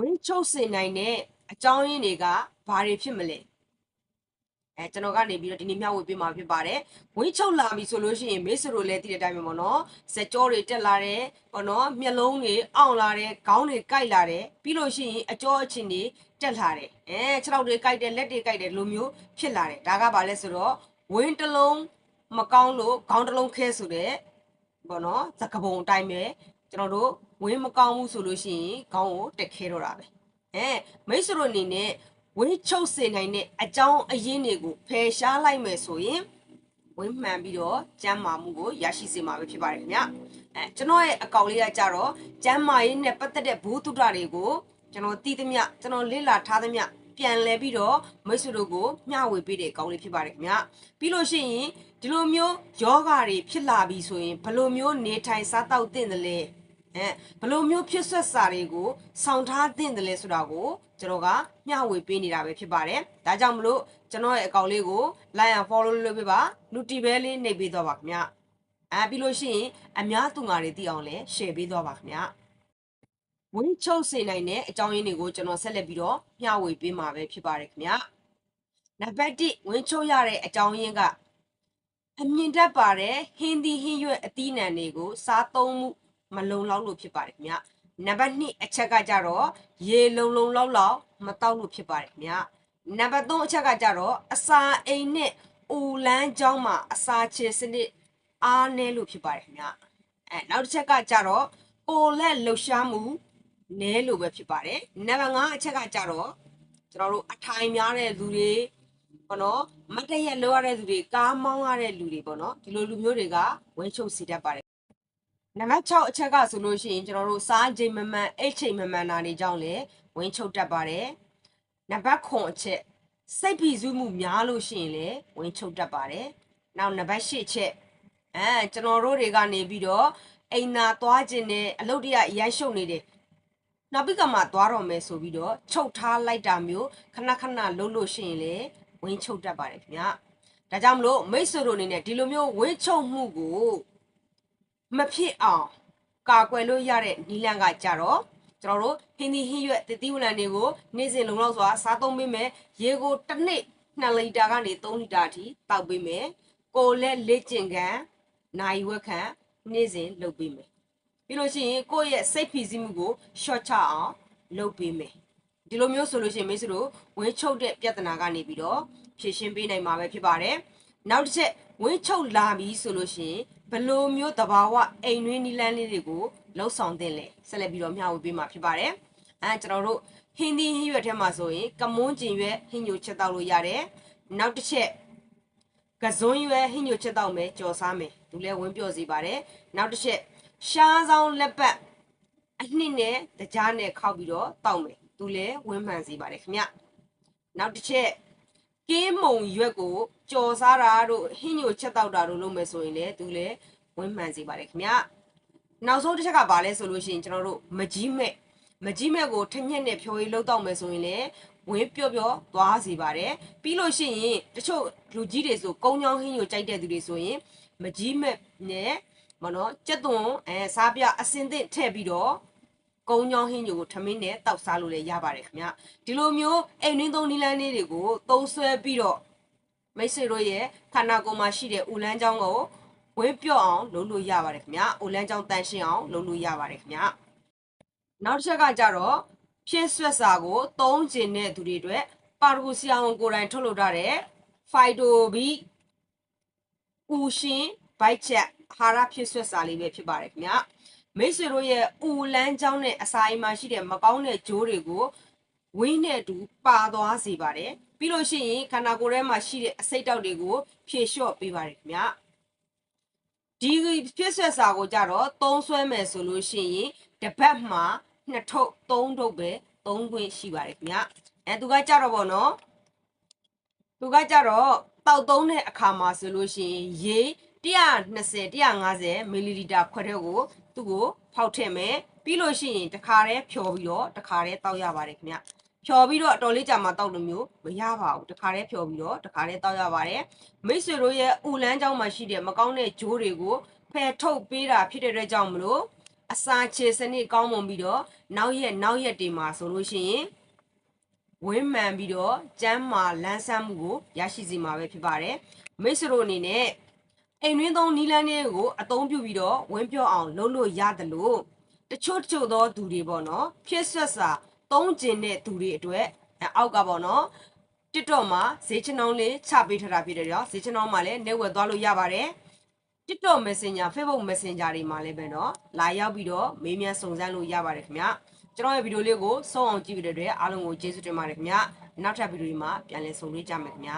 ဝင်ချုပ်စေနိုင်တဲ့အကြောင်းရင်းတွေကဘာတွေဖြစ်မလဲအဲကျွန်တော်ကနေပြီးတော့ဒီနေ့မျှဝေပေးမှာဖြစ်ပါတယ်ဝင်းချုပ်လာပြီဆိုလို့ရှိရင်မေ့စရိုလည်းတည်တဲ့အတိုင်းပဲပေါ့နော်စက်ကြောတွေတက်လာတယ်ပေါ့နော်မျက်လုံးတွေအောင့်လာတယ်ခေါင်းတွေကိုက်လာတယ်ပြီးလို့ရှိရင်အကြောအချင်းတွေတက်လာတယ်အဲခြေထောက်တွေကိုက်တယ်လက်တွေကိုက်တယ်လိုမျိုးဖြစ်လာတယ်ဒါကဘာလဲဆိုတော့ဝင်းတစ်လုံးမကောင်းလို့ခေါင်းတစ်လုံးခဲဆိုတဲ့ပေါ့နော်သကပုံအတိုင်းပဲ ကျွန်တော်တို့ဝင်းမကောင်းဘူးဆိုလို့ရှိရင်ခေါင်းကိုတက်ခဲတော့တာပဲအဲမိတ်ဆွေတို့အနေနဲ့ဝင်းချုပ်စေနိုင်တဲ့အကြောင်းအရင်းတွေကိုဖယ်ရှားလိုက်မယ်ဆိုရင်ဝင်းမှန်ပြီးတော့ကျမ်းမာမှုကိုရရှိစေမှာပဲဖြစ်ပါတယ်ခင်ဗျအဲကျွန်တော်ရဲ့အကောင့်လေးကကြတော့ကျမ်းမာရေးနဲ့ပတ်သက်တဲ့ဘူတုဒ္ဒတွေကိုကျွန်တော်သိသမျှကျွန်တော်လေ့လာထားသမျှပြန်လဲပြီးတော့မိတ်ဆွေတို့ကိုမျှဝေပေးတဲ့အကောင့်လေးဖြစ်ပါတယ်ခင်ဗျပြီးလို့ရှိရင်ဒီလိုမျိုးယောဂါတွေဖြစ်လာပြီဆိုရင်ဘယ်လိုမျိုးနေထိုင်စားသောက်သင့်တယ်လဲ အဲဘယ်လိုမျိုးဖြစ်ဆက်စာတွေကိုစောင့်ထားသင့်တယ်လဲဆိုတာကိုကျွန်တော်ကမျှဝေပေးနေတာပဲဖြစ်ပါတယ်။ဒါကြောင့်မလို့ကျွန်တော်ရဲ့အကောင့်လေးကို like and follow လုပ်ပေးပါ notification လေးနှိပ်ပေးတော့ပါခင်ဗျ။အဲပြီးလို့ရှိရင်အများသူငါတွေသိအောင်လည်း share ပေးတော့ပါခင်ဗျ။ဝင်းချုပ်စေနိုင်တဲ့အကြောင်းရင်းတွေကိုကျွန်တော်ဆက်လက်ပြီးတော့မျှဝေပေးမှာပဲဖြစ်ပါတယ်ခင်ဗျ။နံပါတ်1ဝင်းချုပ်ရတဲ့အကြောင်းရင်းကအမြင့်တက်ပါတဲ့ဟင်းသီးဟင်းရွက်အသီးနှံတွေကိုစားသုံးမှု မလုံလောက်လို့ဖြစ်ပါတယ်ခင်ဗျ။နံပါတ်2အချက်ကကြတော့ရေလုံလုံလောက်လောက်မတောက်လို့ဖြစ်ပါတယ်ခင်ဗျ။နံပါတ်3အချက်ကကြတော့အစာအိမ်နဲ့အူလန်းကြောင်းမှာအစာချေစနစ်အားနည်းလို့ဖြစ်ပါတယ်ခင်ဗျ။အဲနောက်တစ်ချက်ကကြတော့ကိုယ်လက်လှူရှားမှုနည်းလို့ပဲဖြစ်ပါတယ်။နံပါတ်5အချက်ကကြတော့ကျွန်တော်တို့အထိုင်များတဲ့လူတွေပေါ့နော်မတ်တရက်လိုရတဲ့လူတွေကားမောင်းရတဲ့လူတွေပေါ့နော်ဒီလိုလူမျိုးတွေကဝဲချုပ်စီတတ်ပါတယ် နံပါတ်6အချက်ကဆိုလို့ရှိရင်ကျွန်တော်တို့စားချိန်မမှန်အိတ်ချိန်မမှန်တာတွေကြောင့်လည်းဝင်းချုပ်တတ်ပါတယ်နံပါတ်9အချက်စိတ်ဖိစီးမှုများလို့ရှိရင်လည်းဝင်းချုပ်တတ်ပါတယ်နောက်နံပါတ်10အချက်အဲကျွန်တော်တို့တွေကနေပြီးတော့အိမ်သာသွားခြင်းနဲ့အလုပ်တရရိုက်ရှုပ်နေတယ်နောက်ပြီးကမှသွားတော့မယ်ဆိုပြီးတော့ချုပ်ထားလိုက်တာမျိုးခဏခဏလှုပ်လို့ရှိရင်လည်းဝင်းချုပ်တတ်ပါတယ်ခင်ဗျာဒါကြောင့်မလို့မိတ်ဆွေတို့အနေနဲ့ဒီလိုမျိုးဝင်းချုပ်မှုကို မဖြစ်အောင်ကာကွယ်လို့ရတဲ့နီလန်ကကြတော့ကျွန်တော်တို့ဟင်းသီးဟင်းရွက်တတိဝလံတွေကိုနေ့စဉ်လုံလောက်စွာစားသုံးပေးမယ်ရေကိုတစ်နှစ်2လီတာကနေ3လီတာအထိတောက်ပေးမယ်ကိုယ်လက်လက်ကျင်ကန်နိုင်ဝက်ခံနေ့စဉ်လုပ်ပေးမယ်ပြီးလို့ရှိရင်ကိုယ့်ရဲ့စိတ်ဖိစီးမှုကို short ချအောင်လုပ်ပေးမယ်ဒီလိုမျိုးဆိုလို့ရှိရင်မိတ်ဆွေတို့ဝင်းချုပ်တဲ့ပြဿနာကနေပြီးတော့ဖြေရှင်းပေးနိုင်မှာပဲဖြစ်ပါတယ်နောက်တစ်ချက်ဝင်းချုပ်လာပြီဆိုလို့ရှိရင် ဘယ်လိုမျိုးတဘာဝအိမ်တွင်းနီလန်းလေးတွေကိုလှုပ်ဆောင်တင်လဲဆက်လက်ပြီးတော့မျှဝေပေးမှာဖြစ်ပါတယ်အဲကျွန်တော်တို့ဟင်းသီးဟင်းရွက်ထဲမှာဆိုရင်ကမွန်းကျင်ရွက်ဟင်းညိုချက်တောက်လို့ရတယ်နောက်တစ်ချက်ကစွန်းရွက်ဟင်းညိုချက်တောက်မယ်ကြော်စားမယ်သူလည်းဝင်းပြော့စီပါတယ်နောက်တစ်ချက်ရှားဆောင်လက်ပတ်အနှစ်နဲ့တကြားနဲ့ခောက်ပြီးတော့တောက်မယ်သူလည်းဝင်းမှန်စီပါတယ်ခင်ဗျနောက်တစ်ချက် ကင်းမုံရွက်ကိုကြော်စားတာတို့ဟင်းညိုချက်တောက်တာတို့လုပ်မယ်ဆိုရင်လည်းသူလည်းဝင်းမှန်စီပါတယ်ခင်ဗျနောက်ဆုံးတစ်ချက်ကဘာလဲဆိုလို့ရှိရင်ကျွန်တော်တို့မကြီးမဲ့မကြီးမဲ့ကိုထညက်နဲ့ဖြော်ရည်လောက်တော့မယ်ဆိုရင်လည်းဝင်းပြော့ပြော့သွားစီပါတယ်ပြီးလို့ရှိရင်တချို့လူကြီးတွေဆိုကုန်းချောင်းဟင်းညိုကြိုက်တဲ့သူတွေဆိုရင်မကြီးမဲ့နဲ့မနော်ကြက်သွန်အဲစားပြအစင်သင့်ထည့်ပြီးတော့ ကုန်းချောင်းဟင်းညိုကိုထမင်းနဲ့တောက်စားလို့လည်းရပါတယ်ခင်ဗျဒီလိုမျိုးအိမ်နှင်းသုံးနီလန်းလေးတွေကိုသုံးဆွဲပြီးတော့မိတ်ဆွေတို့ရဲ့ခန္ဓာကိုယ်မှာရှိတဲ့ဦးလန်းချောင်းကိုဝင်းပြော့အောင်လုပ်လို့ရပါတယ်ခင်ဗျဦးလန်းချောင်းတန်ရှင်းအောင်လုပ်လို့ရပါတယ်ခင်ဗျနောက်တစ်ချက်ကကြတော့ဖြည့်ဆွက်စာကိုသုံးကျင်တဲ့သူတွေအတွက်ပါရဂူဆီယာဝန်ကိုယ်တိုင်ထုတ်လုပ်ထားတဲ့ Fido B ဦးရှင်ဘိုက်ချက်အာဟာရဖြစ်ဆွက်စာလေးပဲဖြစ်ပါတယ်ခင်ဗျ မိတ်ဆွေတို့ရဲ့ဦးလန်းချောင်းနဲ့အစာအိမ်မှာရှိတဲ့မကောင်းတဲ့ဂျိုးတွေကိုဝင်းနဲ့အတူပါသွားစေပါတယ်ပြီးလို့ရှိရင်ခန္ဓာကိုယ်ထဲမှာရှိတဲ့အစိတ်တောက်တွေကိုဖြည့်လျှော့ပေးပါတယ်ခင်ဗျဒီဖြစ်ဆွက်စာကိုကြတော့သုံးဆွဲမယ်ဆိုလို့ရှိရင်တပတ်မှာနှစ်ထုပ်သုံးထုပ်ပဲသုံးခွင့်ရှိပါတယ်ခင်ဗျအဲသူကကြတော့ဗောနော်သူကကြတော့တောက်သုံးတဲ့အခါမှာဆိုလို့ရှိရင်ရေ120 150မီလီလီတာခွက်တဲ့ကို သူ့ကိုဖောက်ထည့်မယ်ပြီးလို့ရှိရင်တခါတည်းဖြော်ပြီးတော့တခါတည်းတောက်ရပါတယ်ခင်ဗျဖြော်ပြီးတော့အတော်လေးကြာမှတောက်လို့မျိုးမရပါဘူးတခါတည်းဖြော်ပြီးတော့တခါတည်းတောက်ရပါတယ်မိတ်ဆွေတို့ရဲ့ဥလန်းเจ้าမှာရှိတဲ့မကောင်းတဲ့ဂျိုးတွေကိုဖယ်ထုတ်ပေးတာဖြစ်တဲ့အတွက်ကြောင့်မလို့ အစာချေစနစ်ကောင်းမွန်ပြီးတော့နောက်ရက်နောက်ရက်တွေမှာဆိုလို့ရှိရင်ဝင်းမှန်ပြီးတော့ကျမ်းမာလန်းဆန်းမှုကိုရရှိစေမှာပဲဖြစ်ပါတယ်မိတ်ဆွေတို့အနေနဲ့ အိမ်တွင်းသုံးနီလန်းတွေကိုအသုံးပြုပြီးတော့ဝင်းပြော့အောင်လုပ်လို့ရတယ်လို့တချို့တချို့သောသူတွေပေါ့နော်ဖြစ်ဆက်စာသုံးကျင်တဲ့သူတွေအတွက်အောက်ကပေါ့နော် TikTok မှာဈေးချနှောင်းလေးချပေးထားတာဖြစ်တယ်ကြောင့်ဈေးချနှောင်းမှာလည်းနေဝယ်သွားလို့ရပါတယ် TikTok Messenger Facebook Messenger တွေမှာလည်းပဲနော်လာရောက်ပြီးတော့မေးမြန်းစုံစမ်းလို့ရပါတယ်ခင်ဗျကျွန်တော်ရဲ့ဗီဒီယိုလေးကိုဆုံးအောင်ကြည့်ပြီးတဲ့အတွက်အားလုံးကိုကျေးဇူးတင်ပါတယ်ခင်ဗျနောက်ထပ်ဗီဒီယိုတွေမှာပြန်လည်ဆုံတွေ့ကြမယ်ခင်ဗျ